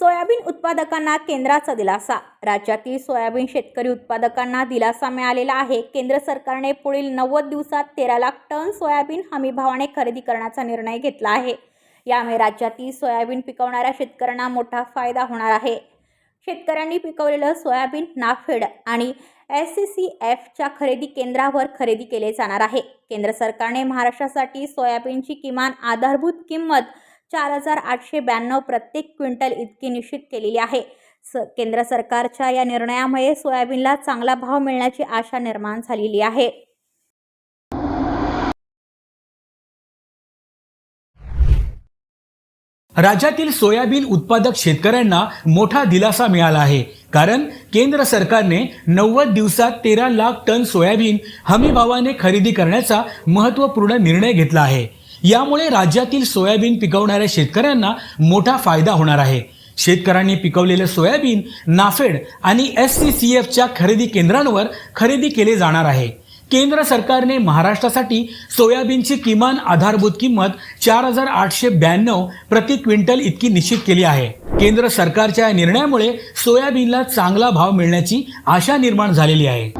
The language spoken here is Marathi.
सोयाबीन उत्पादकांना केंद्राचा दिलासा. राज्यातील सोयाबीन शेतकरी उत्पादकांना दिलासा मिळालेला आहे. केंद्र सरकारने पुढील नव्वद दिवसात तेरा लाख टन सोयाबीन हमीभावाने खरेदी करण्याचा निर्णय घेतला आहे. यामुळे राज्यातील सोयाबीन पिकवणाऱ्या शेतकऱ्यांना मोठा फायदा होणार आहे. शेतकऱ्यांनी पिकवलेलं सोयाबीन नाफेड आणि एस सी सी एफच्या खरेदी केंद्रावर खरेदी केले जाणार आहे. केंद्र सरकारने महाराष्ट्रासाठी सोयाबीनची किमान आधारभूत किंमत चार हजार आठशे ब्याण्णव प्रत्येक क्विंटल इतकी निश्चित केलेली आहे. स केंद्र सरकारच्या या निर्णयामुळे सोयाबीनला चांगला भाव मिळण्याची आशा निर्माण झालेली आहे. राज्यातील सोयाबीन उत्पादक शेतकऱ्यांना मोठा दिलासा मिळाला आहे. कारण केंद्र सरकारने नव्वद दिवसात तेरा लाख टन सोयाबीन हमीभावाने खरेदी करण्याचा महत्त्वपूर्ण निर्णय घेतला आहे. यामुळे राज्यातील सोयाबीन पिकवणाऱ्या शेतकऱ्यांना मोठा फायदा होणार आहे. शेतकऱ्यांनी पिकवलेले सोयाबीन नाफेड आणि एस सी सी एफच्या खरेदी केंद्रांवर खरेदी केले जाणार आहे. केंद्र सरकारने महाराष्ट्रासाठी सोयाबीनची किमान आधारभूत किंमत चार हजार आठशे ब्याण्णव प्रति क्विंटल इतकी निश्चित केली आहे. केंद्र सरकारच्या या निर्णयामुळे सोयाबीनला चांगला भाव मिळण्याची आशा निर्माण झालेली आहे.